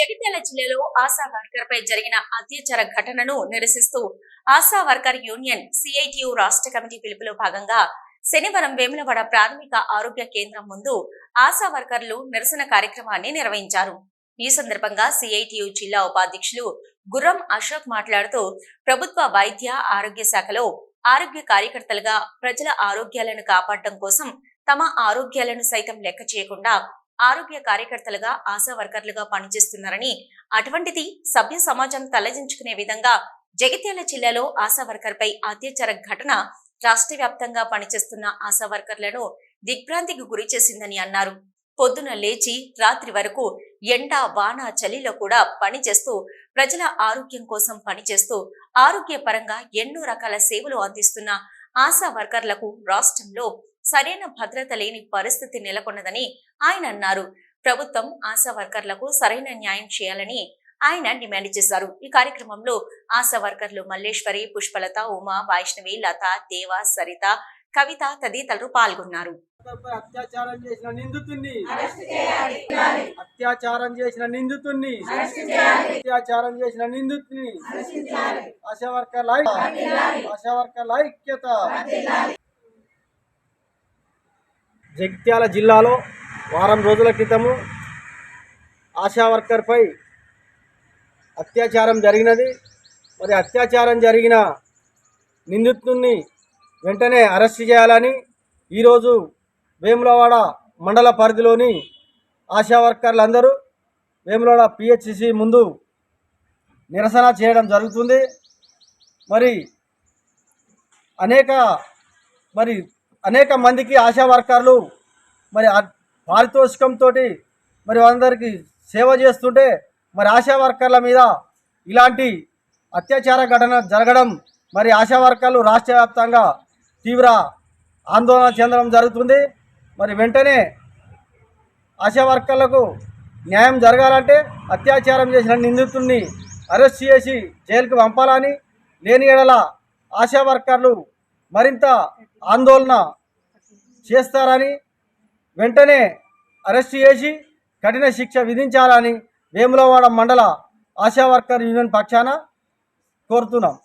జగిత్యాల జిల్లాలో ఆశా వర్కర్ పై జరిగిన అత్యాచార ఘటనను నిరసిస్తూ ఆశా వర్కర్ యూనియన్ సిఐటియు రాష్ట్ర కమిటీ పిలుపులో భాగంగా శనివారం వేములవాడ ప్రాథమిక ఆరోగ్య కేంద్రం ముందు ఆశా వర్కర్లు నిరసన కార్యక్రమాన్ని నిర్వహించారు. ఈ సందర్భంగా సిఐటియు జిల్లా ఉపాధ్యక్షులు గుర్రం అశోక్ మాట్లాడుతూ ప్రభుత్వ వైద్య ఆరోగ్య శాఖలో ఆరోగ్య కార్యకర్తలుగా ప్రజల ఆరోగ్యాలను కాపాడటం కోసం తమ ఆరోగ్యాలను సైతం లెక్క చేయకుండా ఆరోగ్య కార్యకర్తలుగా ఆశా వర్కర్లుగా పనిచేస్తున్నారని అటువంటిది సభ్య సమాజం తలదించుకునే విధంగా జగిత్యాల జిల్లాలో ఆశా వర్కర్ పై అత్యాచార ఘటన రాష్ట్ర వ్యాప్తంగా పనిచేస్తున్న ఆశా వర్కర్లను దిగ్భ్రాంతికి గురి చేసిందని అన్నారు. పొద్దున లేచి రాత్రి వరకు ఎండ వాన చలిలో కూడా పనిచేస్తూ ప్రజల ఆరోగ్యం కోసం పనిచేస్తూ ఆరోగ్యపరంగా ఎన్నో రకాల సేవలు అందిస్తున్న ఆశా వర్కర్లకు రాష్ట్రంలో సరైన భద్రత లేని పరిస్థితి నెలకొన్నదని ఆయన అన్నారు. ప్రభుత్వం ఆశా వర్కర్లకు సరైన న్యాయం చేయాలని ఆయన డిమాండ్ చేశారు. ఈ కార్యక్రమంలో ఆశా వర్కర్లు మల్లేశ్వరి పుష్పలత ఉమా వైష్ణవి లత దేవ సరిత కవిత తదితరులు పాల్గొన్నారు. అత్యాచారం చేసిన నిందితుణ్ణి. అత్యాచారం చేసిన నిందితుణ్ణి. అత్యాచారం చేసిన నిందితుని ఆశా వర్కర్ల ఆశా వర్కర్ల ఐక్యత. జగిత్యాల జిల్లాలో వారం రోజుల క్రితము ఆశా వర్కర్పై అత్యాచారం జరిగినది. మరి అత్యాచారం జరిగిన నిందితుడిని వెంటనే అరెస్ట్ చేయాలని ఈరోజు వేములవాడ మండల పరిధిలోని ఆశా వర్కర్లందరూ వేములవాడ పిహెచ్సి ముందు నిరసన చేయడం జరుగుతుంది. మరి అనేక మరి అనేక మందికి ఆశా వర్కర్లు మరి పారితోషికంతో మరి అందరికీ సేవ చేస్తుంటే మరి ఆశా వర్కర్ల మీద ఇలాంటి అత్యాచార ఘటన జరగడం మరి ఆశా వర్కర్లు రాష్ట్ర వ్యాప్తంగా తీవ్ర ఆందోళన చెందడం జరుగుతుంది. మరి వెంటనే ఆశా వర్కర్లకు న్యాయం జరగాలంటే అత్యాచారం చేసిన నిందితుడిని అరెస్ట్ చేసి జైలుకు పంపాలని లేని ఎడల ఆశా వర్కర్లు మరింత ఆందోళన చేస్తారని వెంటనే అరెస్ట్ చేసి కఠిన శిక్ష విధించాలని వేములవాడ మండల ఆశా వర్కర్ యూనియన్ పక్షాన కోరుతున్నాం.